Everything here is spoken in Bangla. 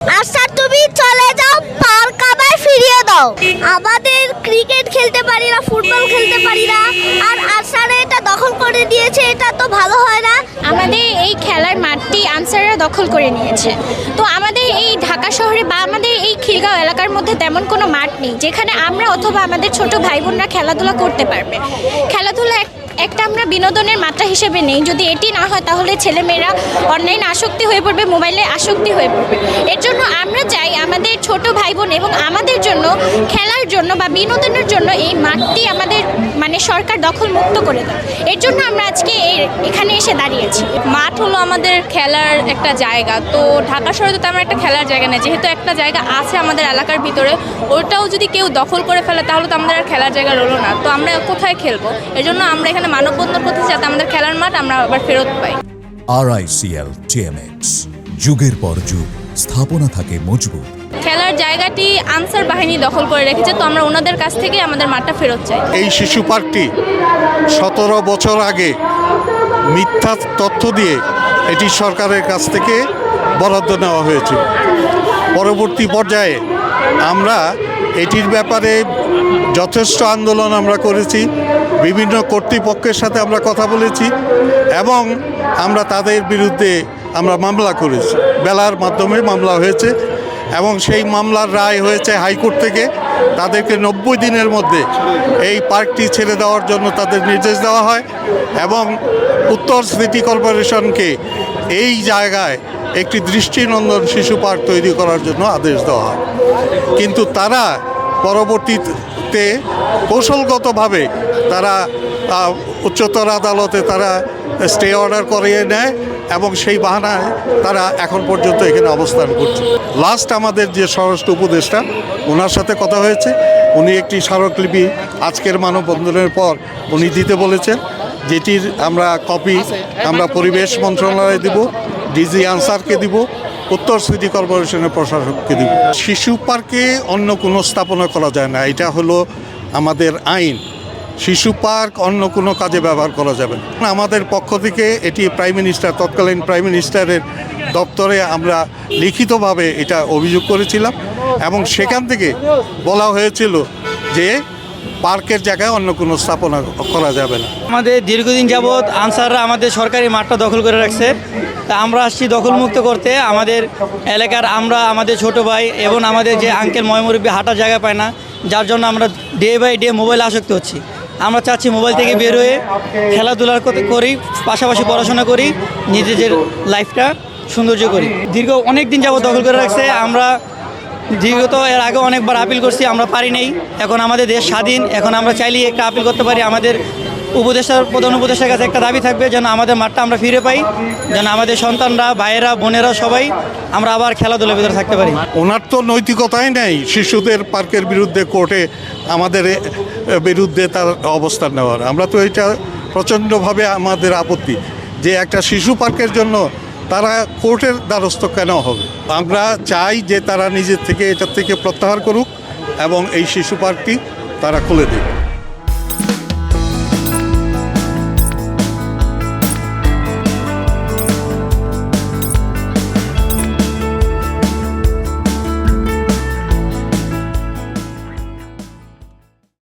আর স্যার তুমি চলে যাও পার্ক আবার ফিরিয়ে দাও। আমাদের ক্রিকেট খেলতে পারি না ফুটবল খেলতে পারি না। আর আসারে এটা দখল করে দিয়েছে এটা তো ভালো হয় না। আমাদের এই খেলার মাঠটি আনসাররা দখল করে নিয়েছে। তো আমাদের এই ঢাকা শহরে বা আমাদের এই খিলগাঁও এলাকার মধ্যে তেমন কোনো মাঠ নেই, যেখানে আমরা অথবা আমাদের ছোট ভাই বোনরা খেলাধুলা করতে পারবে। খেলাধুলা এক- একটা আমরা বিনোদনের মাত্রা হিসেবে নেই। যদি এটি না হয়, তাহলে ছেলেমেয়েরা অনলাইন আসক্তি হয়ে পড়বে, মোবাইলে আসক্তি হয়ে পড়বে। এর জন্য আমরা চাই আমাদের ছোট ভাই বোন এবং আমাদের জন্য, খেলার জন্য বা বিনোদনের জন্য এই মাঠটি আমাদের সরকার দখল মুক্ত করে দেয়। এর জন্য আমরা আজকে এখানে এসে দাঁড়িয়েছি। মাঠ হলো আমাদের খেলার একটা জায়গা। তো ঢাকা শহরে তো তেমন একটা খেলার জায়গা নেই। যেহেতু একটা জায়গা আছে আমাদের এলাকার ভিতরে ওটাও যদি কেউ দখল করে ফেলে তাহলে তো আমাদের আর খেলার জায়গা রইল না। তো আমরা কোথায় খেলব? এর জন্য আমরা এখানে মানববন্ধন করতে যাতে আমাদের খেলার মাঠ আমরা আবার ফেরত পাই। আরআইসিএল টিএমএক্স যুগের পর যুগ স্থাপনা থাকে মজবুত। খেলার জায়গাটি আনসার বাহিনী দখল করে রেখেছে, তো আমরা ওনাদের কাছ থেকে আমাদের মাঠটা ফেরত চাই। এই শিশু পার্কটি সতেরো বছর আগে মিথ্যা তথ্য দিয়ে এটি সরকারের কাছ থেকে বরাদ্দ নেওয়া হয়েছে পরবর্তী পর্যায়ে আমরা এটির ব্যাপারে যথেষ্ট আন্দোলন আমরা করেছি, বিভিন্ন কর্তৃপক্ষের সাথে আমরা কথা বলেছি এবং আমরা তাদের বিরুদ্ধে আমরা মামলা করেছি। বেলার মাধ্যমে মামলা হয়েছে এবং সেই মামলার রায় হয়েছে হাইকোর্ট থেকে। তাদেরকে নব্বই দিনের মধ্যে এই পার্কটি ছেড়ে দেওয়ার জন্য তাদের নির্দেশ দেওয়া হয় এবং উত্তর সিটি কর্পোরেশনকে এই জায়গায় একটি দৃষ্টিনন্দন শিশু পার্ক তৈরি করার জন্য আদেশ দেওয়া হয়। কিন্তু তারা পরবর্তীতে কৌশলগতভাবে তারা উচ্চতর আদালতে তারা স্টে অর্ডার করিয়ে নেয় এবং সেই বাহানায় তারা এখন পর্যন্ত এখানে অবস্থান করছে। লাস্ট আমাদের যে স্বরাষ্ট্র উপদেষ্টা, ওনার সাথে কথা হয়েছে। উনি একটি স্মারকলিপি আজকের মানববন্ধনের পর উনি দিতে বলেছেন, যেটির আমরা কপি আমরা পরিবেশ মন্ত্রণালয়ে দিব, ডিজি আনসারকে দিব উত্তর সিটি কর্পোরেশনের প্রশাসককে দিব। শিশু পার্কে অন্য কোনো স্থাপনা করা যায় না। এটা হলো আমাদের আইন। শিশু পার্ক অন্য কোনো কাজে ব্যবহার করা যাবে না। আমাদের পক্ষ থেকে এটি প্রাইম মিনিস্টার, তৎকালীন প্রাইম মিনিস্টারের দপ্তরে আমরা লিখিতভাবে এটা অভিযোগ করেছিলাম এবং সেখান থেকে বলা হয়েছিল যে পার্কের জায়গায় অন্য কোনো স্থাপনা করা যাবে না। আমাদের দীর্ঘদিন যাবৎ আনসাররা আমাদের সরকারি মাঠটা দখল করে রাখছে। তা আমরা আসছি দখলমুক্ত করতে। আমাদের এলাকার আমরা, আমাদের ছোট ভাই এবং আমাদের যে আঙ্কেল ময়মুরব্বী হাঁটার জায়গা পায় না, যার জন্য আমরা ডে বাই ডে মোবাইল আসক্ত হচ্ছি। আমরা চাচ্ছি মোবাইল থেকে বের হয়ে খেলাধুলা করতে- করি, পাশাপাশি পড়াশোনা করি, নিজেদের লাইফটা সৌন্দর্য করি। দীর্ঘ অনেক দিন যাবৎ দখল করে রাখছে। আমরা দীর্ঘত এর আগে অনেকবার আপিল করছি, আমরা পারি নাই। এখন আমাদের দেশ স্বাধীন। এখন আমরা চাইলেই একটা আপিল করতে পারি। আমাদের উপদেষ্টার, প্রধান উপদেষ্টার কাছে একটা দাবি থাকবে যেন আমাদের মাঠটা আমরা ফিরে পাই, যেন আমাদের সন্তানরা, ভাইয়েরা, বোনেরা সবাই আমরা আবার খেলাধুলার ভিতরে থাকতে পারি। ওনার তো নৈতিকতাই নেই, শিশুদের পার্কের বিরুদ্ধে, কোর্টে, আমাদের বিরুদ্ধে তার অবস্থান নেওয়ার। আমরা তো এটা প্রচণ্ডভাবে আমাদের আপত্তি, যে একটা শিশু পার্কের জন্য তারা কোর্টের দ্বারস্থ কেন হবে? আমরা চাই যে তারা নিজের থেকে এটার থেকে প্রত্যাহার করুক এবং এই শিশু পার্কটি তারা খুলে দেবে